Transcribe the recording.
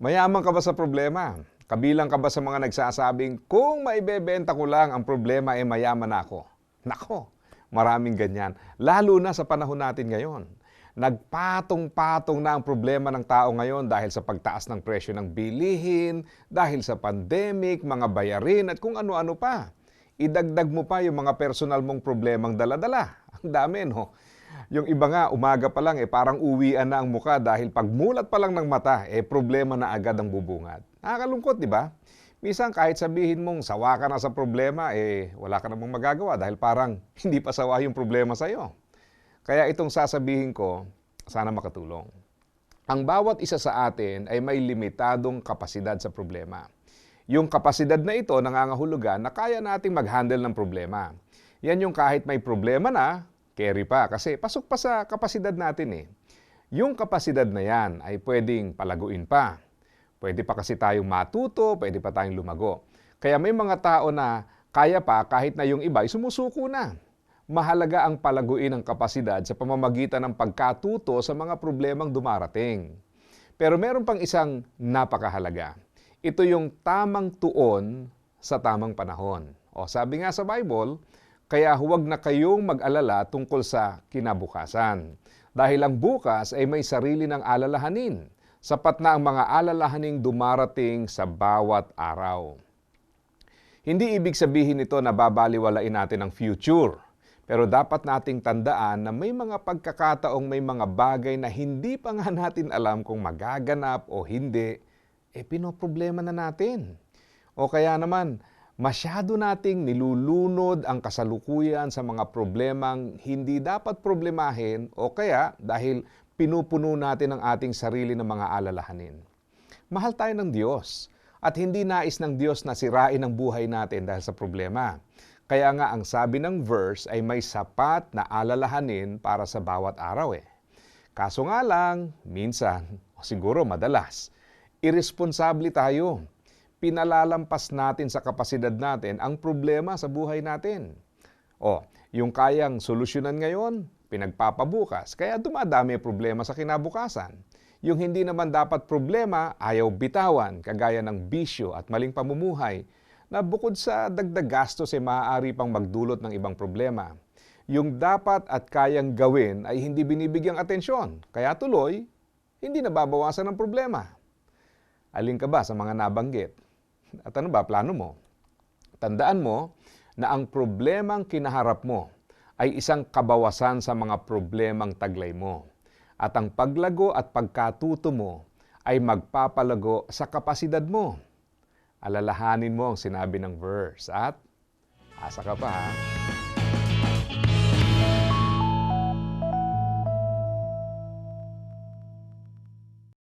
Mayaman ka ba sa problema? Kabilang ka ba sa mga nagsasabing, kung maibebenta ko lang, ang problema ay mayaman ako? Nako, maraming ganyan. Lalo na sa panahon natin ngayon. Nagpatong-patong na ang problema ng tao ngayon dahil sa pagtaas ng presyo ng bilihin, dahil sa pandemic, mga bayarin at kung ano-ano pa. Idagdag mo pa yung mga personal mong problemang daladala. Ang dami, no? Yung iba nga, umaga pa lang, eh, parang uwian na ang muka dahil pagmulat pa lang ng mata, eh, problema na agad ang bubungad. Nakakalungkot, di ba? Minsan kahit sabihin mong sawa ka na sa problema, eh, wala ka namang magagawa dahil parang hindi pa sawa yung problema sa'yo. Kaya itong sasabihin ko, sana makatulong. Ang bawat isa sa atin ay may limitadong kapasidad sa problema. Yung kapasidad na ito nangangahulugan na kaya nating mag-handle ng problema. Yan yung kahit may problema na, carry pa kasi pasok pa sa kapasidad natin eh. Yung kapasidad na yan ay pwedeng palaguin pa. Pwede pa kasi tayong matuto, pwede pa tayong lumago. Kaya may mga tao na kaya pa kahit na yung iba ay sumusuko na. Mahalaga ang palaguin ng kapasidad sa pamamagitan ng pagkatuto sa mga problemang dumarating. Pero meron pang isang napakahalaga. Ito yung tamang tuon sa tamang panahon. O sabi nga sa Bible, kaya huwag na kayong mag-alala tungkol sa kinabukasan. Dahil ang bukas ay may sarili ng alalahanin. Sapat na ang mga alalahaning dumarating sa bawat araw. Hindi ibig sabihin nito na babaliwalain natin ang future. Pero dapat nating tandaan na may mga pagkakataong may mga bagay na hindi pa nga natin alam kung magaganap o hindi, eh pinoproblema na natin. O kaya naman, masyado nating nilulunod ang kasalukuyan sa mga problemang hindi dapat problemahin o kaya dahil pinupuno natin ang ating sarili ng mga alalahanin. Mahal tayo ng Diyos at hindi nais ng Diyos na sirain ang buhay natin dahil sa problema. Kaya nga ang sabi ng verse ay may sapat na alalahanin para sa bawat araw eh. Kaso nga lang, minsan, o siguro madalas, irresponsable tayo. Pinalalampas natin sa kapasidad natin ang problema sa buhay natin. O, yung kayang solusyonan ngayon, pinagpapabukas. Kaya dumadami ang problema sa kinabukasan. Yung hindi naman dapat problema, ayaw bitawan, kagaya ng bisyo at maling pamumuhay, na bukod sa dagdag gastos ay maaari pang magdulot ng ibang problema. Yung dapat at kayang gawin ay hindi binibigyang atensyon, kaya tuloy, hindi nababawasan ng problema. Alin ka ba sa mga nabanggit? At ano ba plano mo? Tandaan mo na ang problemang kinaharap mo ay isang kabawasan sa mga problemang taglay mo. At ang paglago at pagkatuto mo ay magpapalago sa kapasidad mo. Alalahanin mo ang sinabi ng verse at asa ka pa ha.